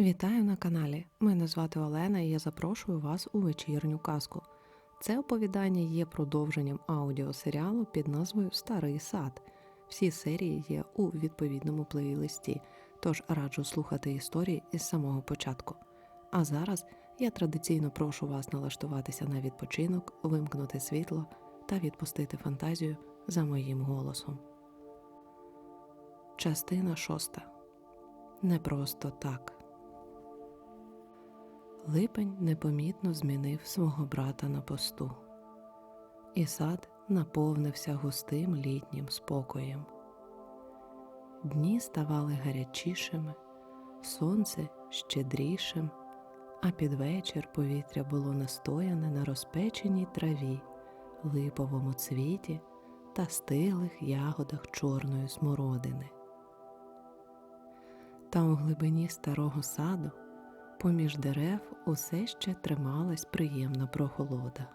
Вітаю на каналі. Мене звати Олена і я запрошую вас у вечірню казку. Це оповідання є продовженням аудіосеріалу під назвою Старий сад. Всі серії є у відповідному плейлисті, тож раджу слухати історії із самого початку. А зараз я традиційно прошу вас налаштуватися на відпочинок, вимкнути світло та відпустити фантазію за моїм голосом. Частина шоста. Не просто так. Липень непомітно змінив свого брата на посту, і сад наповнився густим літнім спокоєм. Дні ставали гарячішими, сонце щедрішим, а під вечір повітря було настояне на розпеченій траві, липовому цвіті та стиглих ягодах чорної смородини. Та у глибині старого саду поміж дерев усе ще трималась приємна прохолода.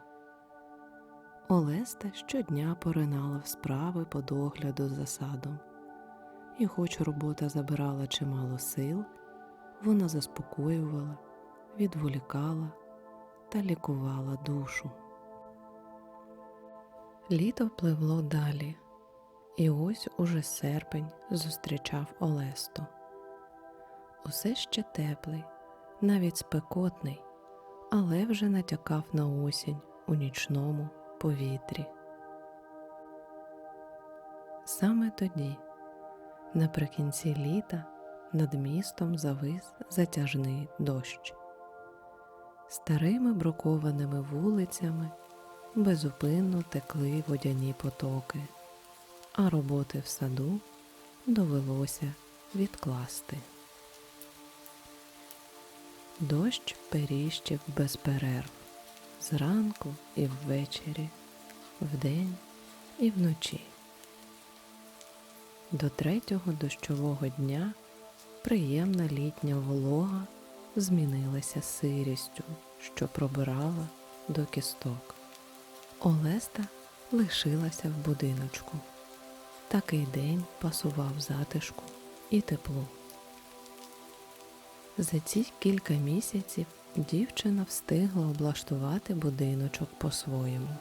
Олеста щодня поринала в справи по догляду за садом, і, хоч робота забирала чимало сил, вона заспокоювала, відволікала та лікувала душу. Літо впливло далі, і ось уже серпень зустрічав Олесту. Усе ще теплий, навіть спекотний, але вже натякав на осінь у нічному повітрі. Саме тоді, наприкінці літа, над містом завис затяжний дощ. Старими брукованими вулицями безупинно текли водяні потоки, а роботи в саду довелося відкласти. Дощ періщив без перерв зранку і ввечері, вдень і вночі. До третього дощового дня приємна літня волога змінилася сирістю, що пробирала до кісток. Олеста лишилася в будиночку. Такий день пасував затишку і теплу. За ці кілька місяців дівчина встигла облаштувати будиночок по-своєму.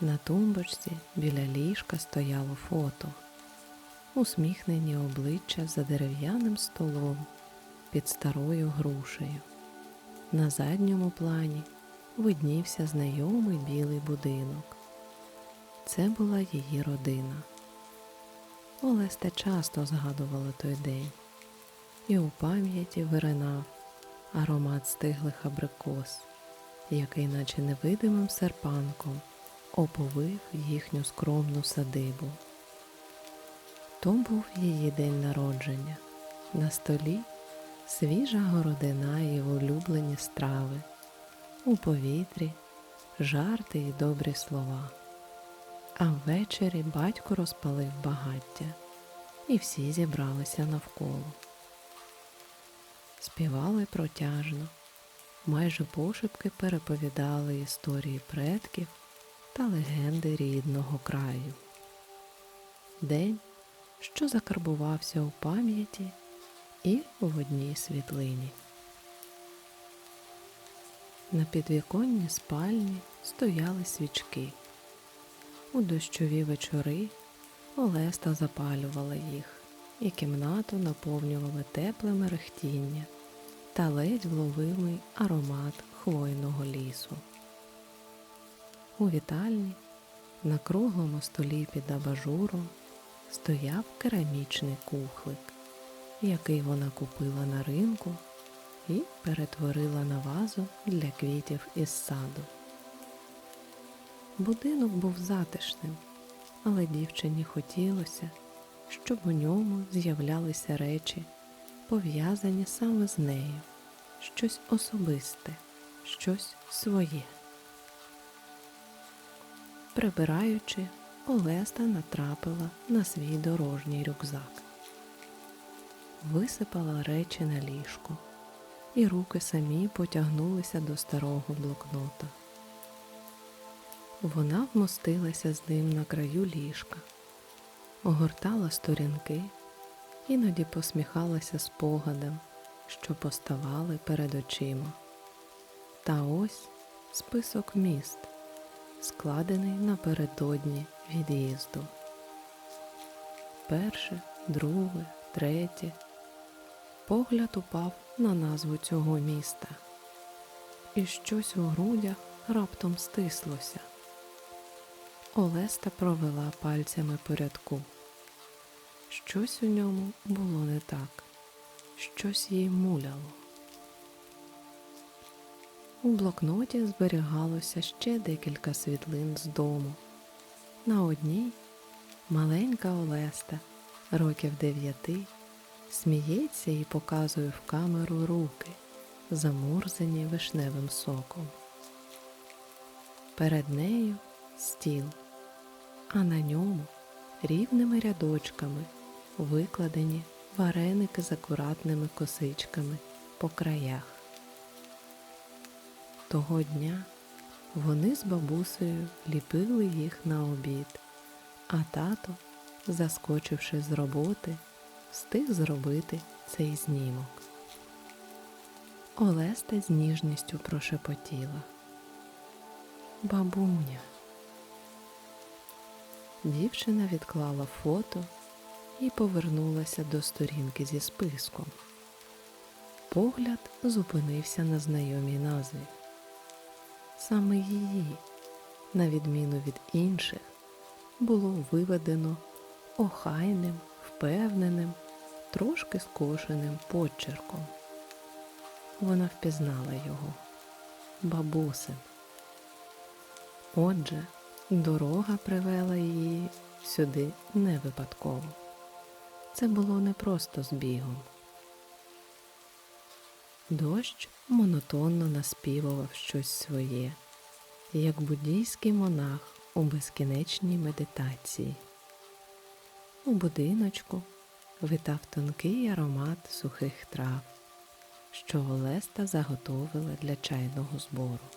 На тумбочці біля ліжка стояло фото, усміхнені обличчя за дерев'яним столом під старою грушею. На задньому плані виднівся знайомий білий будинок. Це була її родина. Олеста часто згадувала той день і у пам'яті виринав аромат стиглих абрикос, який, наче невидимим серпанком, оповив їхню скромну садибу. То був її день народження. На столі свіжа городина і улюблені страви, у повітрі жарти і добрі слова. А ввечері батько розпалив багаття, і всі зібралися навколо співали протяжно, майже пошепки переповідали історії предків та легенди рідного краю. День, що закарбувався у пам'яті і в одній світлині. На підвіконні спальні стояли свічки. У дощові вечори Олеста запалювала їх, і кімнату наповнювали тепле мерехтіння та ледь вловимий аромат хвойного лісу. У вітальні на круглому столі під абажуром стояв керамічний кухлик, який вона купила на ринку і перетворила на вазу для квітів із саду. Будинок був затишним, але дівчині хотілося, щоб у ньому з'являлися речі, пов'язані саме з нею, щось особисте, щось своє. Прибираючи, Олеста натрапила на свій дорожній рюкзак, висипала речі на ліжко, і руки самі потягнулися до старого блокнота. Вона вмостилася з ним на краю ліжка, огортала сторінки, іноді посміхалася спогадам, що поставали перед очима. Та ось список міст, складений напередодні від'їзду. Перше, друге, третє. Погляд упав на назву цього міста, і щось у грудях раптом стислося. Олеста провела пальцями по рядку. Щось у ньому було не так, щось їй муляло. У блокноті зберігалося ще декілька світлин з дому. На одній маленька Олеста, років дев'яти, сміється і показує в камеру руки, замурзані вишневим соком. Перед нею стіл, а на ньому рівними рядочками викладені вареники з акуратними косичками по краях. Того дня вони з бабусею ліпили їх на обід, а тато, заскочивши з роботи, встиг зробити цей знімок. Олеста з ніжністю прошепотіла. Бабуня. Дівчина відклала фото і повернулася до сторінки зі списком. Погляд зупинився на знайомій назві. Саме її, на відміну від інших, було виведено охайним, впевненим, трошки скошеним почерком. Вона впізнала його бабусин. Отже, дорога привела її сюди не випадково. Це було не просто збігом. Дощ монотонно наспівував щось своє, як буддійський монах у безкінечній медитації. У будиночку витав тонкий аромат сухих трав, що Олеста заготовила для чайного збору.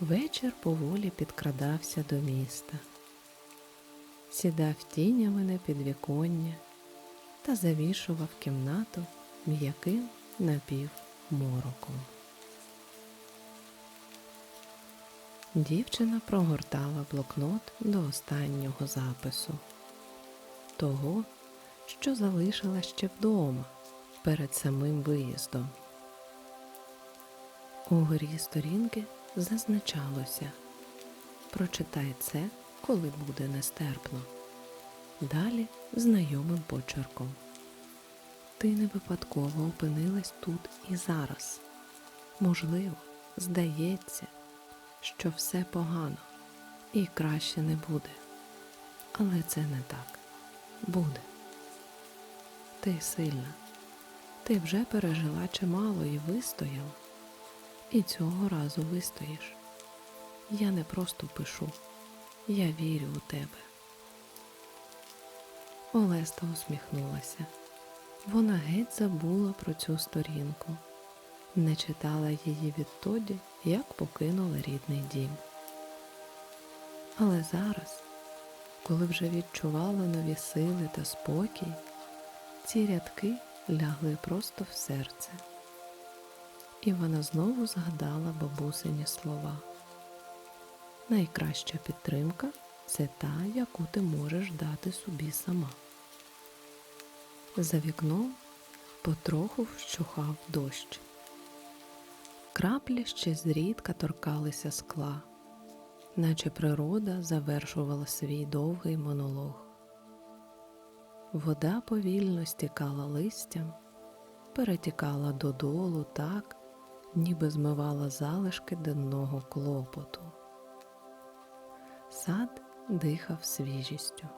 Вечір поволі підкрадався до міста, сідав тінями на підвіконня та завішував кімнату м'яким напівмороком. Дівчина прогортала блокнот до останнього запису, того, що залишила ще вдома перед самим виїздом. Угорі сторінки зазначалося прочитай це, коли буде нестерпно. Далі знайомим почерком. Ти не випадково опинилась тут і зараз. Можливо, здається, що все погано і краще не буде. Але це не так. Буде. Ти сильна. Ти вже пережила чимало і вистояла. І цього разу вистоїш. Я не просто пишу, я вірю у тебе. Олеста усміхнулася. Вона геть забула про цю сторінку, не читала її відтоді, як покинула рідний дім. Але зараз, коли вже відчувала нові сили та спокій, ці рядки лягли просто в серце. І вона знову згадала бабусині слова. Найкраща підтримка це та, яку ти можеш дати собі сама. За вікном потроху вщухав дощ. Краплі ще зрідка торкалися скла, наче природа завершувала свій довгий монолог. Вода повільно стікала листям, перетікала додолу так, ніби змивала залишки денного клопоту. Сад дихав свіжістю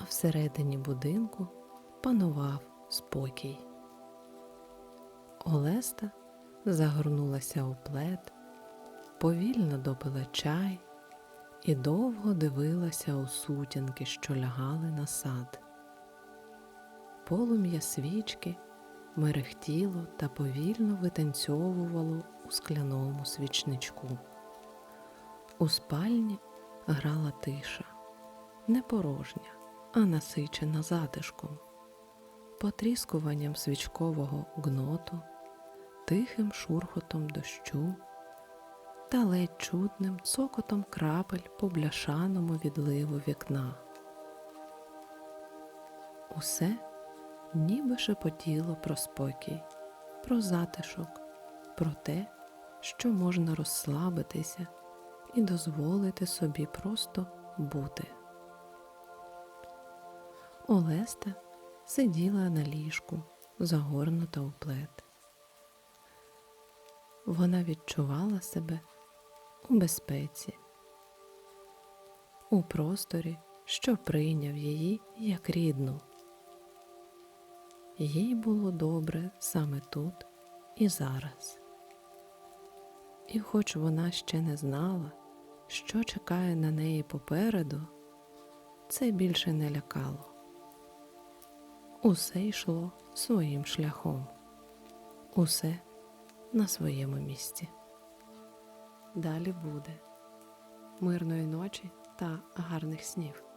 а всередині будинку панував спокій. Олеста загорнулася у плед, повільно допила чай і довго дивилася у сутінки, що лягали на сад. Полум'я свічки мерехтіло та повільно витанцьовувало у скляному свічничку. У спальні грала тиша, не порожня, а насичена затишком. потріскуванням свічкового гноту, тихим шурхотом дощу та ледь чутним цокотом крапель по бляшаному відливу вікна. Усе ніби шепотіло про спокій, про затишок, про те, що можна розслабитися і дозволити собі просто бути. Олеста сиділа на ліжку, загорнута у плед. Вона відчувала себе у безпеці, у просторі, що прийняв її як рідну. Їй було добре саме тут і зараз. І хоч вона ще не знала, що чекає на неї попереду, це більше не лякало. Усе йшло своїм шляхом, усе на своєму місці. Далі буде мирної ночі та гарних снів.